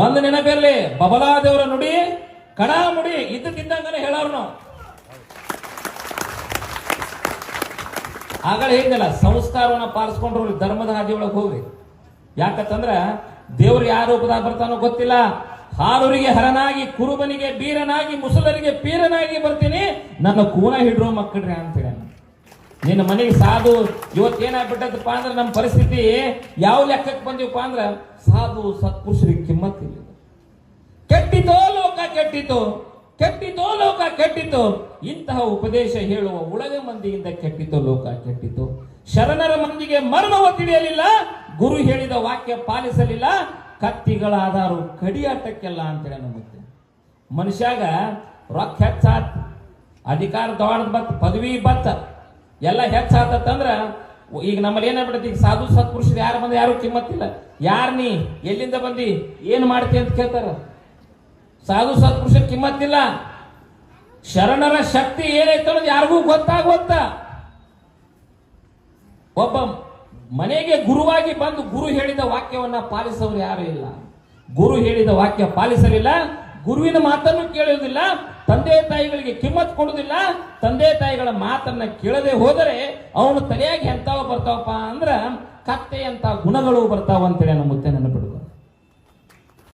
ಒಂದು ನೆನಪಿರಲಿ, ಬಬಲಾದೇವರ ನುಡಿ, ಕಡಾ ಮುಡಿ ಇದ್ದಕ್ಕಿದ್ದಂಗನೆ ಹೇಳೋರು ನಾವು ಆಗಲೇ ಹೇಳಿದಲ್ಲ ಸಂಸ್ಕಾರವನ್ನ ಪಾಲಿಸ್ಕೊಂಡ್ರು ಧರ್ಮದ ಹಾದಿ ಒಳಗೆ ಹೋಗ್ರಿ. ಯಾಕಂತಂದ್ರ, ದೇವ್ರು ಯಾವ ರೂಪದಾಗ ಬರ್ತಾನೋ ಗೊತ್ತಿಲ್ಲ. ಹಾರೂರಿಗೆ ಹರನಾಗಿ, ಕುರುಬನಿಗೆ ಬೀರನಾಗಿ, ಮುಸಲರಿಗೆ ಪೀರನಾಗಿ ಬರ್ತೀನಿ. ನನ್ನ ಕೂನ ಹಿಡ್ರೋ ಮಕ್ಕಳ್ರಿ ಅಂತೇಳಿ. ನಿನ್ನ ಮನೆಗೆ ಸಾಧು ಇವತ್ತೇನಾಗ್ಬಿಟ್ಟದಪ್ಪ ಅಂದ್ರೆ ನಮ್ಮ ಪರಿಸ್ಥಿತಿ ಯಾವ ಲೆಕ್ಕಕ್ಕೆ ಬಂದಿವಪ್ಪ ಅಂದ್ರೆ ಸಾಧು ಸತ್ಪುರುಷರಿಗೆ ಕಿಮ್ಮತ್ತಿಲ್ಲ ಕೆಟ್ಟಿತೋ ಲೋಕ, ಕೆಟ್ಟಿತು, ಕೆಟ್ಟಿತೋ ಲೋಕ, ಕೆಟ್ಟಿತು. ಇಂತಹ ಉಪದೇಶ ಹೇಳುವ ಉಳಗ ಮಂದಿಯಿಂದ ಕೆಟ್ಟಿತೋ ಲೋಕ, ಕೆಟ್ಟಿತು. ಶರಣರ ಮಂದಿಗೆ ಮರ್ಮವ ತಿಳಿಯಲಿಲ್ಲ, ಗುರು ಹೇಳಿದ ವಾಕ್ಯ ಪಾಲಿಸಲಿಲ್ಲ ಕತ್ತಿಗಳಾದಾರು ಕಡಿಯಾಟಕ್ಕೆಲ್ಲ ಅಂತೇಳಿ ನಂಬುತ್ತೆ. ಮನುಷ್ಯಾಗ ರೊಕ್ಕ ಹೆಚ್ಚಾತ್, ಅಧಿಕಾರ ದೊಡ್ಡ ಬತ್, ಪದವಿ ಬತ್ತ ಎಲ್ಲ ಹೆಚ್ಚಾತಂದ್ರ ಈಗ ನಮ್ಮಲ್ಲಿ ಏನಾಗ್ಬಿಡುತ್ತೆ ಈಗ ಸಾಧು ಸತ್ಪುರುಷರು ಯಾರು ಬಂದ ಯಾರು ಕಿಮ್ಮತ್ತಿಲ್ಲ. ಯಾರು ನೀ? ಎಲ್ಲಿಂದ ಬಂದಿ? ಏನು ಮಾಡ್ತಿ ಅಂತ ಕೇಳ್ತಾರ. ಸಾಧು ಸತ್ಪುರುಷರ ಕಿಮ್ಮತ್ತಿಲ್ಲ. ಶರಣರ ಶಕ್ತಿ ಏನೈತೆ ಅನ್ನೋದು ಯಾರಿಗೂ ಗೊತ್ತಾಗುವಂತ ಒಬ್ಬ ಮನೆಗೆ ಗುರುವಾಗಿ ಬಂದು ಗುರು ಹೇಳಿದ ವಾಕ್ಯವನ್ನ ಪಾಲಿಸೋರು ಯಾರು ಇಲ್ಲ. ಗುರು ಹೇಳಿದ ವಾಕ್ಯ ಪಾಲಿಸಲಿಲ್ಲ. ಗುರುವಿನ ಮಾತನ್ನು ಕೇಳುವುದಿಲ್ಲ. ತಂದೆ ತಾಯಿಗಳಿಗೆ ಕಿಮ್ಮತ್ ಕೊಡುವುದಿಲ್ಲ. ತಂದೆ ತಾಯಿಗಳ ಮಾತನ್ನ ಕೇಳದೆ ಹೋದರೆ ಅವನು ತಲೆಯಾಗಿ ಎಂತಾವ ಬರ್ತಾವಪ್ಪ ಅಂದ್ರ ಕತ್ತೆಯಂತ ಗುಣಗಳು ಬರ್ತಾವ ಅಂತೇಳಿ ನಮ್ಮ ಮುತ್ತೆ ನೆನಪಿಡುವ